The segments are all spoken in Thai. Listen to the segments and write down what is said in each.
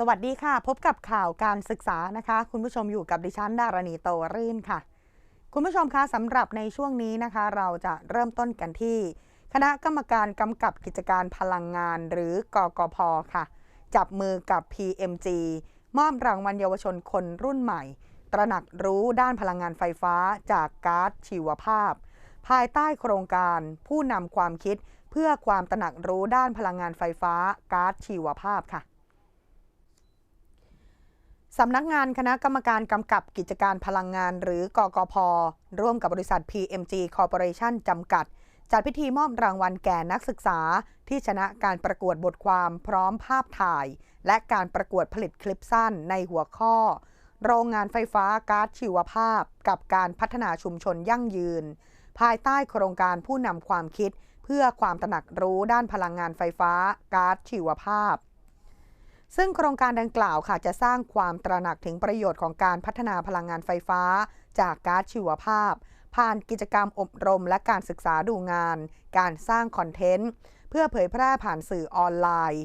สวัสดีค่ะ พบกับข่าวการศึกษานะคะ คุณผู้ชมอยู่กับดิฉันดารณีโตรื่นค่ะ คุณผู้ชมคะสำหรับในช่วงนี้นะคะ เราจะเริ่มต้นกันที่ คณะกรรมการกำกับกิจการพลังงานหรือกกพค่ะ จับมือกับ PMG มอบรางวัลเยาวชนคนรุ่นใหม่ ตระหนักรู้ด้านพลังงานไฟฟ้าจากก๊าซชีวภาพ ภายใต้โครงการผู้นำความคิดเพื่อความตระหนักรู้ด้านพลังงานไฟฟ้าก๊าซชีวภาพค่ะ สำนักงานคณะกรรมการกำกับกิจการพลังงานหรือกกพ ร่วมกับบริษัท PMG Corporation จำกัด จัดพิธีมอบรางวัลแก่นักศึกษา ที่ชนะการประกวดบทความพร้อมภาพถ่าย และการประกวดผลิตคลิปสั้นในหัวข้อ โรงงานไฟฟ้าก๊าซชีวภาพ กับการพัฒนาชุมชนยั่งยืน ภายใต้โครงการผู้นำความคิด เพื่อความตระหนักรู้ด้านพลังงานไฟฟ้าก๊าซชีวภาพ ซึ่งโครงการดังกล่าวค่ะจะสร้างความตระหนักถึงประโยชน์ของการพัฒนาพลังงานไฟฟ้า จากก๊าซชีวภาพ ผ่านกิจกรรมอบรมและการศึกษาดูงาน การสร้างคอนเทนต์ เพื่อเผยแพร่ผ่านสื่อออนไลน์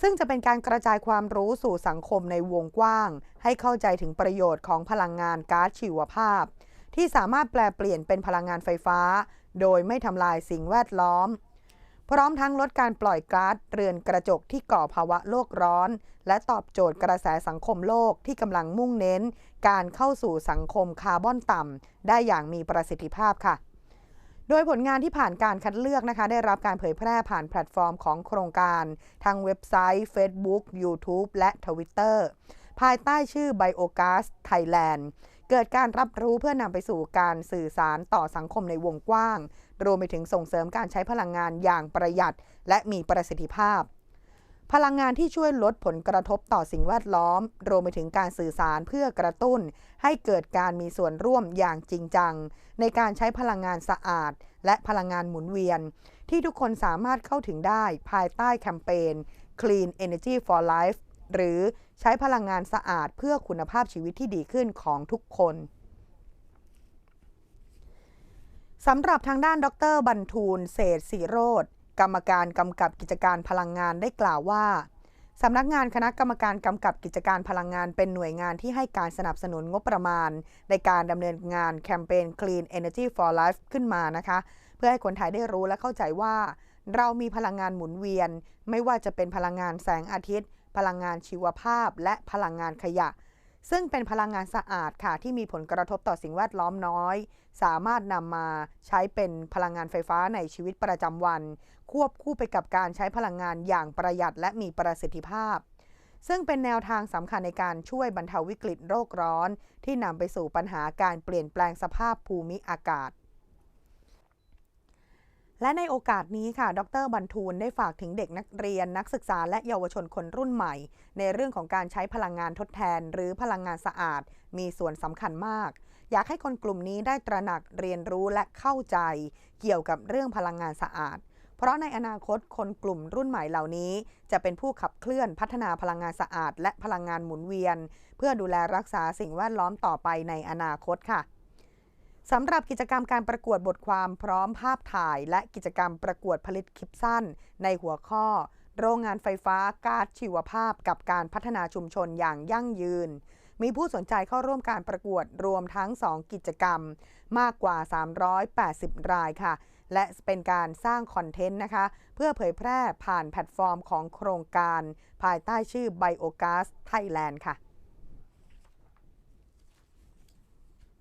ซึ่งจะเป็นการกระจายความรู้สู่สังคมในวงกว้าง ให้เข้าใจถึงประโยชน์ของพลังงานก๊าซชีวภาพ ที่สามารถแปลเปลี่ยนเป็นพลังงานไฟฟ้า โดยไม่ทำลายสิ่งแวดล้อม พร้อมทั้งลดการปล่อยก๊าซเรือนกระจกที่ก่อภาวะโลกร้อน และตอบโจทย์กระแสสังคมโลกที่กำลังมุ่งเน้น การเข้าสู่สังคมคาร์บอนต่ำได้อย่างมีประสิทธิภาพค่ะ โดยผลงานที่ผ่านการคัดเลือกนะคะ ได้รับการเผยแพร่ผ่านแพลตฟอร์มของโครงการทางเว็บไซต์ Facebook YouTube และ Twitter ภายใต้ชื่อ Biogas Thailand เกิดการรับรู้เพื่อนำไปสู่การสื่อสารต่อสังคมในวงกว้าง รวมไปถึงส่งเสริมการใช้พลังงานอย่างประหยัด และมีประสิทธิภาพ พลังงานที่ช่วยลดผลกระทบต่อสิ่งแวดล้อม รวมไปถึงการสื่อสารเพื่อกระตุ้น ให้เกิดการมีส่วนร่วมอย่างจริงจัง ในการใช้พลังงานสะอาด และพลังงานหมุนเวียน ที่ทุกคนสามารถเข้าถึงได้ภายใต้แคมเปญ Clean Energy for Life หรือใช้พลังงานสะอาดเพื่อคุณภาพชีวิตที่ดีขึ้นของทุกคนสำหรับทางด้านดรบรรทูล เศษสีโรธกรรมการกำกับกิจการพลังงานได้กล่าวว่าสำนักงานคณะกรรมการกำกับกิจการพลังงานเป็นหน่วยงานที่ให้การสนับสนุนงบประมาณ ในการดำเนินงานแคมเปญ Clean Energy for Life ขึ้นมานะคะ เพื่อให้คนไทยได้รู้และเข้าใจว่า เรามีพลังงานหมุนเวียน ไม่ว่าจะเป็นพลังงานแสงอาทิตย์ พลังงานชีวภาพ และพลังงานขยะ ซึ่งเป็นพลังงานสะอาดค่ะ ที่มีผลกระทบต่อสิ่งแวดล้อมน้อย สามารถนำมาใช้เป็นพลังงานไฟฟ้าในชีวิตประจำวัน ควบคู่ไปกับการใช้พลังงานอย่างประหยัดและมีประสิทธิภาพ ซึ่งเป็นแนวทางสำคัญในการช่วยบรรเทาวิกฤตโรคร้อน ที่นำไปสู่ปัญหาการเปลี่ยนแปลงสภาพภูมิอากาศ และในโอกาสนี้ค่ะ ดรบรรทูลได้ฝากถึงเด็กนักเรียน นักศึกษาและเยาวชนคนรุ่นใหม่ ในเรื่องของการใช้พลังงานทดแทน หรือพลังงานสะอาด มีส่วนสำคัญมาก อยากให้คนกลุ่มนี้ได้ตระหนักเรียนรู้และเข้าใจ เกี่ยวกับเรื่องพลังงานสะอาด เพราะในอนาคตคนกลุ่มรุ่นใหม่เหล่านี้ จะเป็นผู้ขับเคลื่อนพัฒนาพลังงานสะอาด และพลังงานหมุนเวียน เพื่อดูแลรักษาสิ่งแวดล้อมต่อไปในอนาคตค่ะ สำหรับกิจกรรมการประกวดบทความพร้อมภาพถ่าย และกิจกรรมประกวดผลิตคลิปสั้น ในหัวข้อ โรงงานไฟฟ้าก๊าซชีวภาพ กับการพัฒนาชุมชนอย่างยั่งยืน มีผู้สนใจเข้าร่วมการประกวดรวมทั้ง 2 กิจกรรม มากกว่า 380 รายค่ะ และเป็นการสร้างคอนเทนต์นะคะ เพื่อเผยแพร่ผ่านแพลตฟอร์มของโครงการ ภายใต้ชื่อ Biogas Thailand ค่ะ